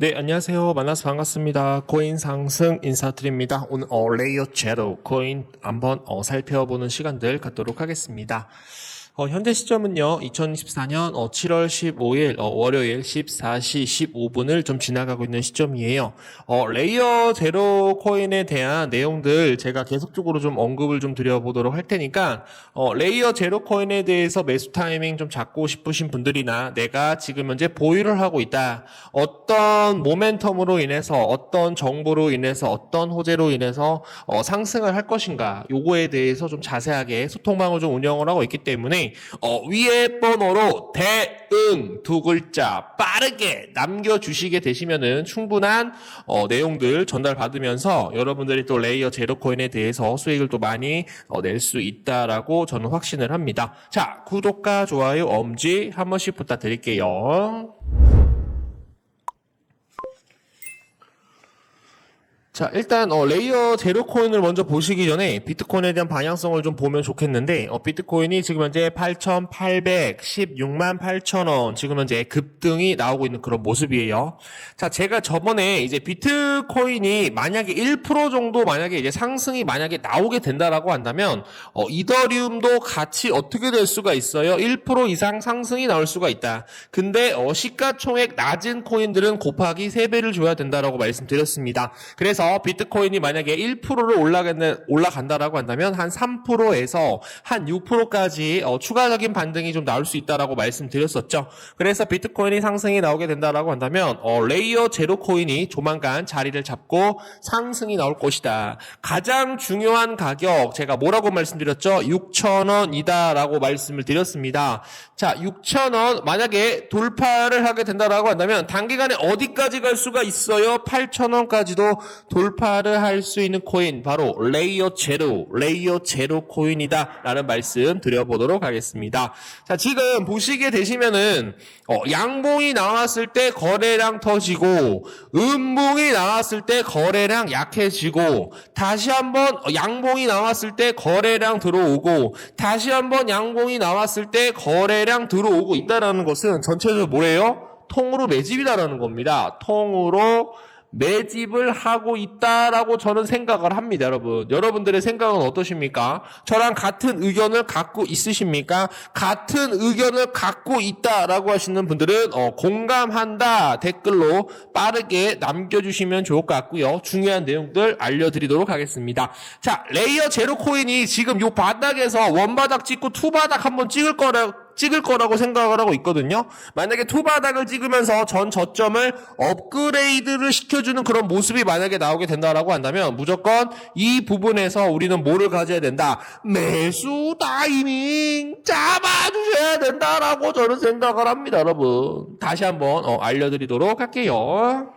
네, 안녕하세요. 만나서 반갑습니다. 코인 상승 인사드립니다. 오늘 어, 레이어 제로 코인 한번 어, 살펴보는 시간들 갖도록 하겠습니다. 어, 현재 시점은요, 2024년 7월 15일 어, 월요일 14시 15분을 좀 지나가고 있는 시점이에요. 어, 레이어 제로 코인에 대한 내용들 제가 계속적으로 좀 언급을 좀 드려보도록 할 테니까 어, 레이어 제로 코인에 대해서 매수 타이밍 좀 잡고 싶으신 분들이나 내가 지금 현재 보유를 하고 있다. 어떤 모멘텀으로 인해서 어떤 정보로 인해서 어떤 호재로 인해서 어, 상승을 할 것인가 요거에 대해서 좀 자세하게 소통방을 좀 운영을 하고 있기 때문에 어, 위에 번호로 대응 두 글자 빠르게 남겨주시게 되시면은 충분한 어, 내용들 전달 받으면서 여러분들이 또 레이어 제로 코인에 대해서 수익을 또 많이 어, 낼 수 있다라고 저는 확신을 합니다. 자 구독과 좋아요 엄지 한 번씩 부탁드릴게요. 자, 일단 어, 레이어 제로 코인을 먼저 보시기 전에 비트코인에 대한 방향성을 좀 보면 좋겠는데 어, 비트코인이 지금 현재 8,816만 8천 원 지금 현재 급등이 나오고 있는 그런 모습이에요. 자, 제가 저번에 이제 비트코인이 만약에 1% 정도 만약에 이제 상승이 만약에 나오게 된다라고 한다면 어, 이더리움도 같이 어떻게 될 수가 있어요? 1% 이상 상승이 나올 수가 있다. 근데 어, 시가총액 낮은 코인들은 곱하기 3배를 줘야 된다라고 말씀드렸습니다. 그래서 비트코인이 만약에 1%를 올라간다, 올라간다라고 한다면 한 3%에서 한 6%까지 어, 추가적인 반등이 좀 나올 수 있다라고 말씀드렸었죠. 그래서 비트코인이 상승이 나오게 된다라고 한다면 어, 레이어 제로 코인이 조만간 자리를 잡고 상승이 나올 것이다. 가장 중요한 가격 제가 뭐라고 말씀드렸죠? 6,000원이다라고 말씀을 드렸습니다. 자, 6,000원 만약에 돌파를 하게 된다라고 한다면 단기간에 어디까지 갈 수가 있어요? 8,000원까지도 돌파를 할 수 있는 코인 바로 레이어 제로, 레이어 제로 코인이다라는 말씀 드려보도록 하겠습니다. 자, 지금 보시게 되시면은 어, 양봉이 나왔을 때 거래량 터지고 음봉이 나왔을 때 거래량 약해지고 다시 한번 양봉이 나왔을 때 거래량 들어오고 다시 한번 양봉이 나왔을 때 거래량 들어오고 있다라는 것은 전체적으로 뭐래요? 통으로 매집이다라는 겁니다. 통으로 매집을 하고 있다라고 저는 생각을 합니다, 여러분. 여러분들의 생각은 어떠십니까? 저랑 같은 의견을 갖고 있으십니까? 같은 의견을 갖고 있다라고 하시는 분들은 어, 공감한다 댓글로 빠르게 남겨주시면 좋을 것 같고요. 중요한 내용들 알려드리도록 하겠습니다. 자, 레이어 제로 코인이 지금 요 바닥에서 원 바닥 찍고 투 바닥 한번 찍을 거라 찍을 거라고 생각을 하고 있거든요. 만약에 투바닥을 찍으면서 전 저점을 업그레이드를 시켜주는 그런 모습이 만약에 나오게 된다라고 한다면 무조건 이 부분에서 우리는 뭐를 가져야 된다? 매수 타이밍 잡아주셔야 된다라고 저는 생각을 합니다, 여러분. 다시 한번 어, 알려드리도록 할게요.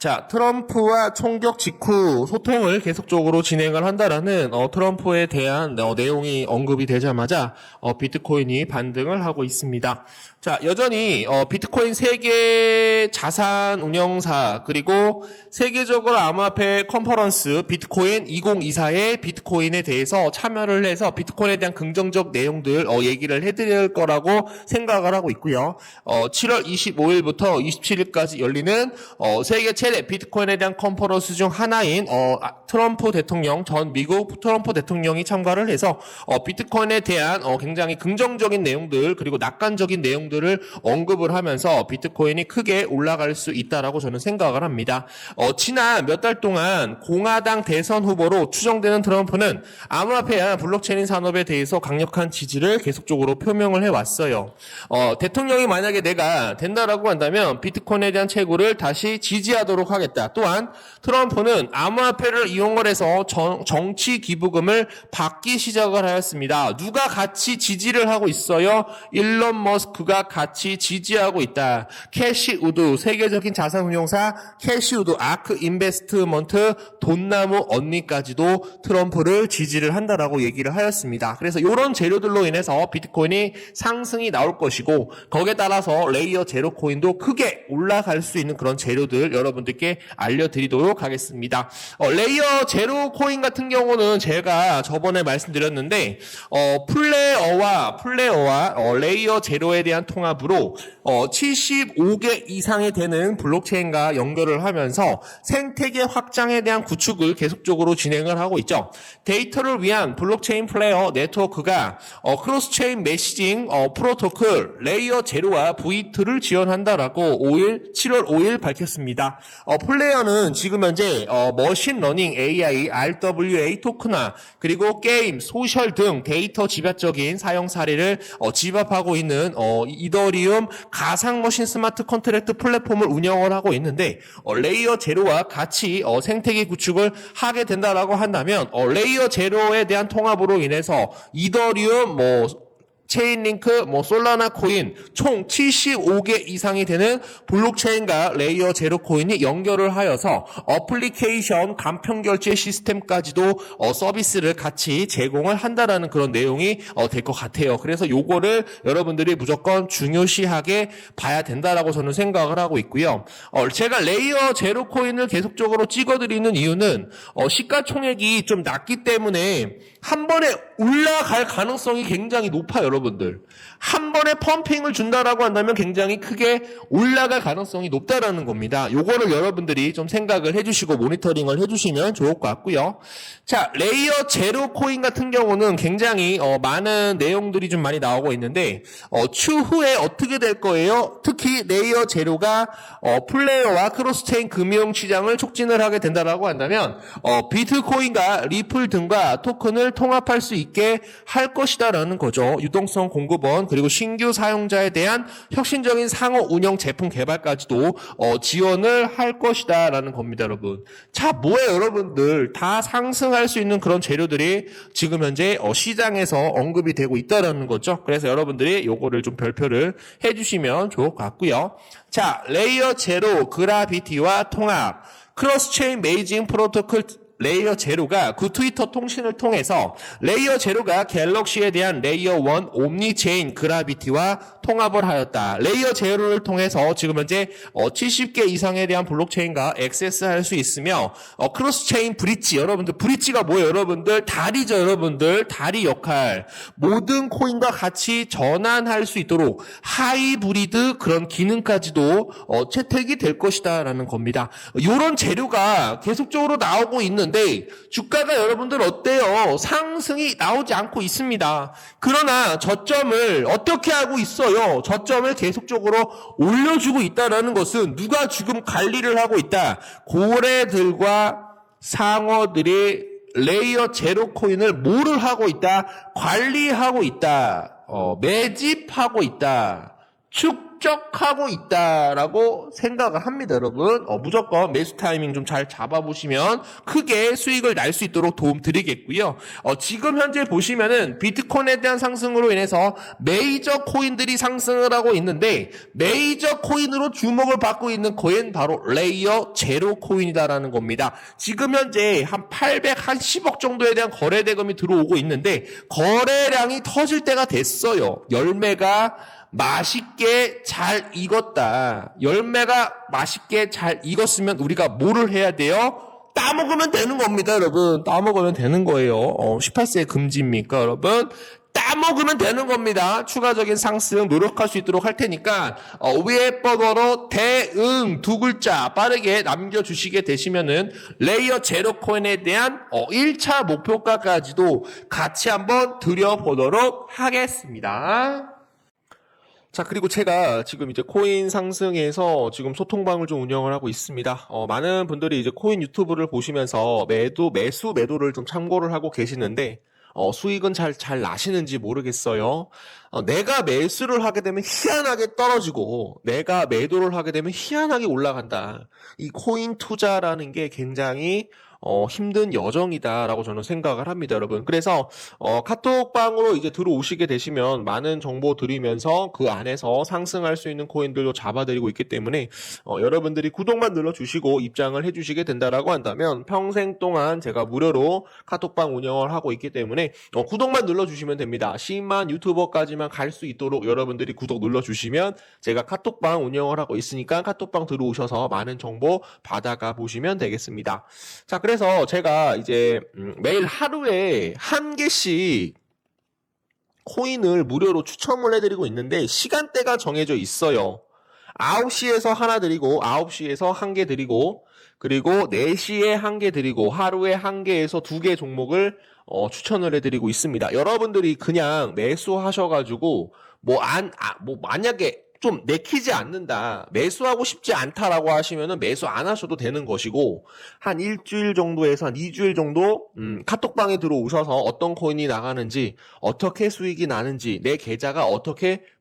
자, 트럼프와 총격 직후 소통을 계속적으로 진행을 한다라는 어, 트럼프에 대한 어, 내용이 언급이 되자마자 어, 비트코인이 반등을 하고 있습니다. 자, 여전히 어, 비트코인 세계 자산 운영사 그리고 세계적으로 암호화폐 컨퍼런스 비트코인 2024의 비트코인에 대해서 참여를 해서 비트코인에 대한 긍정적 내용들 어, 얘기를 해드릴 거라고 생각을 하고 있고요. 어, 7월 25일부터 27일까지 열리는 어, 세계 최대 비트코인에 대한 컨퍼런스 중 하나인 어, 아, 트럼프 대통령 전 미국 트럼프 대통령이 참가를 해서 어, 비트코인에 대한 어, 굉장히 긍정적인 내용들 그리고 낙관적인 내용들을 언급을 하면서 비트코인이 크게 올라갈 수 있다라고 저는 생각을 합니다. 어, 지난 몇 달 동안 공화당 대선 후보로 추정되는 트럼프는 암호화폐와 블록체인 산업에 대해서 강력한 지지를 계속적으로 표명을 해왔어요. 어, 대통령이 만약에 내가 된다라고 한다면 비트코인에 대한 채굴을 다시 지지하도록 하겠다. 또한 트럼프는 암호화폐를 이용을 해서 정, 정치 기부금을 받기 시작을 하였습니다. 누가 같이 지지를 하고 있어요? 일론 머스크가 같이 지지하고 있다. 캐시 우드 세계적인 자산운용사 캐시 우드 아크 인베스트먼트 돈나무 언니까지도 트럼프를 지지를 한다라고 얘기를 하였습니다. 그래서 이런 재료들로 인해서 비트코인이 상승이 나올 것이고 거기에 따라서 레이어 제로 코인도 크게 올라갈 수 있는 그런 재료들 여러분들이 여러분들께 알려드리도록 하겠습니다. 어, 레이어 제로 코인 같은 경우는 제가 저번에 말씀드렸는데 어, 플레어와 플레어와 어, 레이어 제로에 대한 통합으로 어, 75개 이상이 되는 블록체인과 연결을 하면서 생태계 확장에 대한 구축을 계속적으로 진행을 하고 있죠. 데이터를 위한 블록체인 플레이어 네트워크가 어, 크로스체인 메시징 어, 프로토콜 레이어 제로와 V2를 지원한다라고 5일 7월 5일 밝혔습니다. 어, 플레이어는 지금 현재 어, 머신러닝 AI, RWA 토크나 그리고 게임, 소셜 등 데이터 집약적인 사용 사례를 어, 집합하고 있는 어, 이더리움 가상 머신 스마트 컨트랙트 플랫폼을 운영을 하고 있는데 어, 레이어 제로와 같이 어, 생태계 구축을 하게 된다라고 한다면 어, 레이어 제로에 대한 통합으로 인해서 이더리움 뭐 체인링크, 뭐 솔라나 코인 총 75개 이상이 되는 블록체인과 레이어 제로 코인이 연결을 하여서 어플리케이션 간편 결제 시스템까지도 어, 서비스를 같이 제공을 한다라는 그런 내용이 어, 될 것 같아요. 그래서 요거를 여러분들이 무조건 중요시하게 봐야 된다라고 저는 생각을 하고 있고요. 어, 제가 레이어 제로 코인을 계속적으로 찍어드리는 이유는 어, 시가총액이 좀 낮기 때문에 한 번에 올라갈 가능성이 굉장히 높아요, 들. 한 번에 펌핑을 준다라고 한다면 굉장히 크게 올라갈 가능성이 높다라는 겁니다. 요거를 여러분들이 좀 생각을 해주시고 모니터링을 해주시면 좋을 것 같고요. 자, 레이어 제로 코인 같은 경우는 굉장히 어, 많은 내용들이 좀 많이 나오고 있는데 어, 추후에 어떻게 될 거예요? 특히 레이어 제로가 어, 플레이어와 크로스체인 금융 시장을 촉진을 하게 된다라고 한다면 어, 비트코인과 리플 등과 토큰을 통합할 수 있게 할 것이다라는 거죠. 유동성 공급원 그리고 신규 사용자에 대한 혁신적인 상호 운영 제품 개발까지도 어, 지원을 할 것이다라는 겁니다, 여러분. 자, 뭐예요, 여러분들? 다 상승할 수 있는 그런 재료들이 지금 현재 어, 시장에서 언급이 되고 있다라는 거죠. 그래서 여러분들이 요거를 좀 별표를 해주시면 좋을 것 같고요. 자, 레이어 제로 그라비티와 통합. 크로스체인 메이징 프로토콜 레이어 제로가 그 트위터 통신을 통해서 레이어 제로가 갤럭시에 대한 레이어 1 옴니 체인 그라비티와 통합을 하였다. 레이어 제로를 통해서 지금 현재 어, 70개 이상에 대한 블록체인과 액세스할 수 있으며 어, 크로스 체인 브릿지 여러분들 브릿지가 뭐예요 여러분들 다리죠 여러분들 다리 역할 모든 코인과 같이 전환할 수 있도록 하이브리드 그런 기능까지도 어, 채택이 될 것이다라는 겁니다. 이런 재료가 계속적으로 나오고 있는데 주가가 여러분들 어때요? 상승이 나오지 않고 있습니다. 그러나 저점을 어떻게 하고 있어요? 저점을 계속적으로 올려주고 있다라는 것은 누가 지금 관리를 하고 있다? 고래들과 상어들이 레이어 제로 코인을 뭐를 하고 있다? 관리하고 있다. 어, 매집하고 있다. 축 적하고 있다라고 생각을 합니다, 여러분. 어, 무조건 매수 타이밍 좀 잘 잡아보시면 크게 수익을 날 수 있도록 도움 드리겠고요. 어, 지금 현재 보시면은 비트코인에 대한 상승으로 인해서 메이저 코인들이 상승을 하고 있는데 메이저 코인으로 주목을 받고 있는 코인 바로 레이어 제로 코인이다라는 겁니다. 지금 현재 한 810억 정도에 대한 거래 대금이 들어오고 있는데 거래량이 터질 때가 됐어요. 열매가 맛있게 잘 익었다. 열매가 맛있게 잘 익었으면 우리가 뭐를 해야 돼요? 따먹으면 되는 겁니다, 여러분. 따먹으면 되는 거예요. 어, 18세 금지입니까, 여러분? 따먹으면 되는 겁니다. 추가적인 상승 노력할 수 있도록 할 테니까 어, 위에 번호로 대응 두 글자 빠르게 남겨주시게 되시면은 레이어 제로 코인에 대한 어, 1차 목표가까지도 같이 한번 드려보도록 하겠습니다. 자, 그리고 제가 지금 이제 코인 상승에서 지금 소통방을 좀 운영을 하고 있습니다. 어, 많은 분들이 이제 코인 유튜브를 보시면서 매도, 매수, 매도를 좀 참고를 하고 계시는데, 어, 수익은 잘, 잘 나시는지 모르겠어요. 어, 내가 매수를 하게 되면 희한하게 떨어지고, 내가 매도를 하게 되면 희한하게 올라간다. 이 코인 투자라는 게 굉장히 어, 힘든 여정이다라고 저는 생각을 합니다, 여러분. 그래서 어, 카톡방으로 이제 들어오시게 되시면 많은 정보 드리면서 그 안에서 상승할 수 있는 코인들도 잡아드리고 있기 때문에 어, 여러분들이 구독만 눌러주시고 입장을 해주시게 된다라고 한다면 평생 동안 제가 무료로 카톡방 운영을 하고 있기 때문에 어, 구독만 눌러주시면 됩니다. 10만 유튜버까지만 갈 수 있도록 여러분들이 구독 눌러주시면 제가 카톡방 운영을 하고 있으니까 카톡방 들어오셔서 많은 정보 받아가 보시면 되겠습니다. 자, 그래서 제가 이제 음, 매일 하루에 한 개씩 코인을 무료로 추첨을 해드리고 있는데 시간대가 정해져 있어요. 9시에서 하나 드리고 9시에서 한 개 드리고 그리고 4시에 한 개 드리고 하루에 한 개에서 두 개 종목을 어, 추천을 해드리고 있습니다. 여러분들이 그냥 매수하셔가지고 뭐 안, 아, 뭐 만약에 좀 내키지 않는다, 매수하고 싶지 않다라고 하시면은 매수 안 하셔도 되는 것이고 한 일주일 정도에서 한 2주일 정도 음, 카톡방에 들어오셔서 어떤 코인이 나가는지 어떻게 수익이 나는지 내 계좌가 어떻게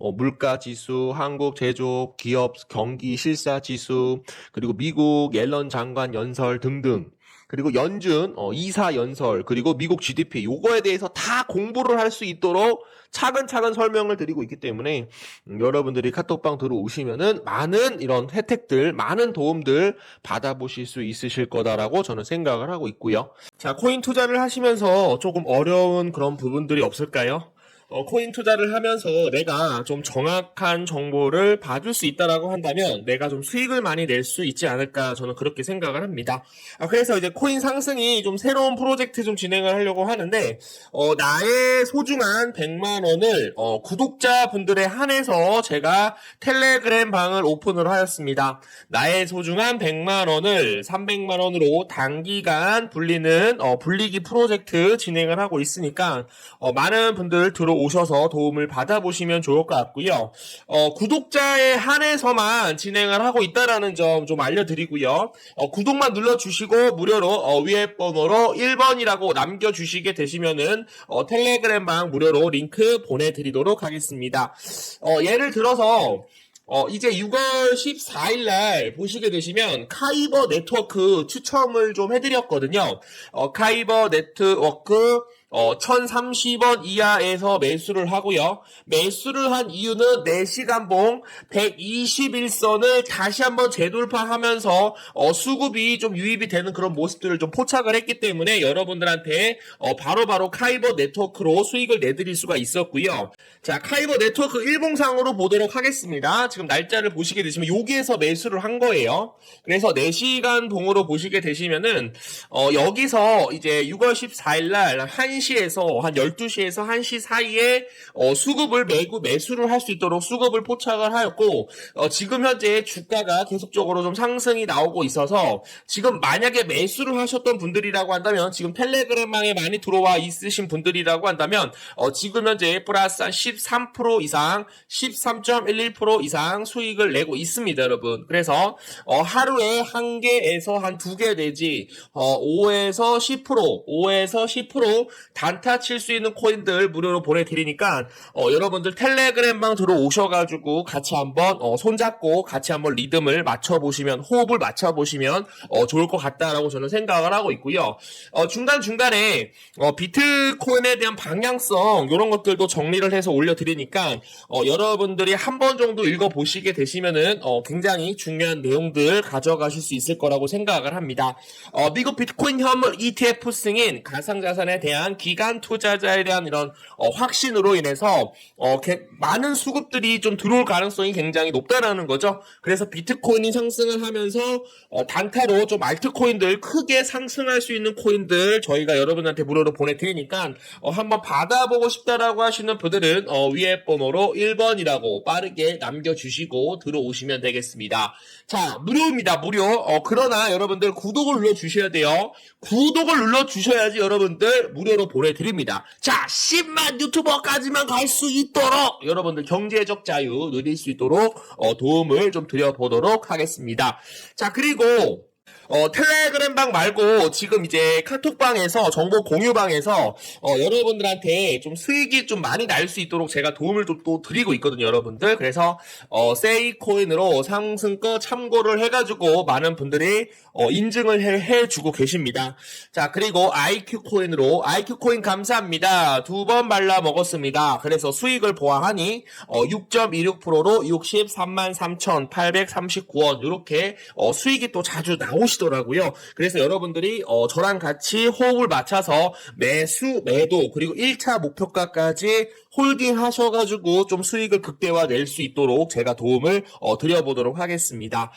어, 물가 지수, 한국 제조업, 기업 경기 실사 지수, 그리고 미국 옐런 장관 연설 등등. 그리고 연준, 어, 이사 연설, 그리고 미국 GDP, 요거에 대해서 다 공부를 할 수 있도록 차근차근 설명을 드리고 있기 때문에 음, 여러분들이 카톡방 들어오시면은 많은 이런 혜택들, 많은 도움들 받아보실 수 있으실 거다라고 저는 생각을 하고 있고요. 자, 코인 투자를 하시면서 조금 어려운 그런 부분들이 없을까요? 어, 코인 투자를 하면서 내가 좀 정확한 정보를 받을 수 있다라고 한다면 내가 좀 수익을 많이 낼 수 있지 않을까 저는 그렇게 생각을 합니다. 아, 그래서 이제 코인 상승이 좀 새로운 프로젝트 좀 진행을 하려고 하는데 어, 나의 소중한 100만 원을 어, 구독자 분들에 한해서 제가 텔레그램 방을 오픈을 하였습니다. 나의 소중한 100만 원을 300만 원으로 단기간 불리는 어, 불리기 프로젝트 진행을 하고 있으니까 어, 많은 분들 들어 오셔서 도움을 받아보시면 좋을 것 같고요. 어, 구독자에 한해서만 진행을 하고 있다라는 점 좀 알려드리고요. 어, 구독만 눌러주시고 무료로 어, 위에 번호로 1번이라고 남겨주시게 되시면은 어, 텔레그램 방 무료로 링크 보내드리도록 하겠습니다. 어, 예를 들어서 어, 이제 6월 14일 날 보시게 되시면 카이버 네트워크 추첨을 좀 해드렸거든요. 어, 카이버 네트워크 어, 1030원 이하에서 매수를 하고요. 매수를 한 이유는 4시간봉 121선을 다시 한번 재돌파하면서 어, 수급이 좀 유입이 되는 그런 모습들을 좀 포착을 했기 때문에 여러분들한테 어, 바로바로 카이버 네트워크로 수익을 내드릴 수가 있었고요. 자, 카이버 네트워크 일봉상으로 보도록 하겠습니다. 지금 날짜를 보시게 되시면 여기에서 매수를 한 거예요. 그래서 4시간 봉으로 보시게 되시면은 어, 여기서 이제 6월 14일 날 1시 에서 한 12시에서 1시 사이에 어, 수급을 매고 매수를 할 수 있도록 수급을 포착을 하였고 어, 지금 현재 주가가 계속적으로 좀 상승이 나오고 있어서 지금 만약에 매수를 하셨던 분들이라고 한다면 지금 텔레그램망에 많이 들어와 있으신 분들이라고 한다면 어, 지금 현재 플러스 한 13% 이상 13.11% 이상 수익을 내고 있습니다 여러분. 그래서 어, 하루에 한 개에서 한 두 개 내지 어, 5에서 10% 5에서 10% 단타 칠 수 있는 코인들 무료로 보내드리니까 어, 여러분들 텔레그램방 들어오셔가지고 같이 한번 어, 손잡고 같이 한번 리듬을 맞춰보시면 호흡을 맞춰보시면 어, 좋을 것 같다라고 저는 생각을 하고 있고요. 어, 중간 중간에 어, 비트코인에 대한 방향성 이런 것들도 정리를 해서 올려드리니까 어, 여러분들이 한 번 정도 읽어보시게 되시면은 어, 굉장히 중요한 내용들 가져가실 수 있을 거라고 생각을 합니다. 어, 미국 비트코인 현물 ETF 승인 가상자산에 대한 기간 투자자에 대한 이런 어, 확신으로 인해서 어, 개- 많은 수급들이 좀 들어올 가능성이 굉장히 높다라는 거죠. 그래서 비트코인이 상승을 하면서 어, 단타로 좀 알트코인들 크게 상승할 수 있는 코인들 저희가 여러분한테 무료로 보내드리니까 어, 한번 받아보고 싶다라고 하시는 분들은 어, 위에 번호로 1번이라고 빠르게 남겨주시고 들어오시면 되겠습니다. 자 무료입니다 무료. 어, 그러나 여러분들 구독을 눌러주셔야 돼요. 구독을 눌러주셔야지 여러분들 무료로 보내드립니다. 자 10만 유튜버까지만 갈 수 있도록 여러분들 경제적 자유 누릴 수 있도록 어, 도움을 좀 드려보도록 하겠습니다. 자 그리고 어, 텔레그램 방 말고 지금 이제 카톡방에서 정보 공유방에서 어, 여러분들한테 좀 수익이 좀 많이 날 수 있도록 제가 도움을 좀 또 드리고 있거든요, 여러분들. 그래서 어, 세이코인으로 상승거 참고를 해가지고 많은 분들이 어, 인증을 해, 해주고 계십니다. 자 그리고 IQ 코인으로 IQ 코인 감사합니다. 두번 말라 먹었습니다. 그래서 수익을 보아하니 어, 6.26%로 63만 3,839원 이렇게 어, 수익이 또 자주 나오 시더라고요. 그래서 여러분들이 어, 저랑 같이 호흡을 맞춰서 매수, 매도 그리고 1차 목표가까지 홀딩 하셔가지고 좀 수익을 극대화 낼 수 있도록 제가 도움을 어, 드려보도록 하겠습니다.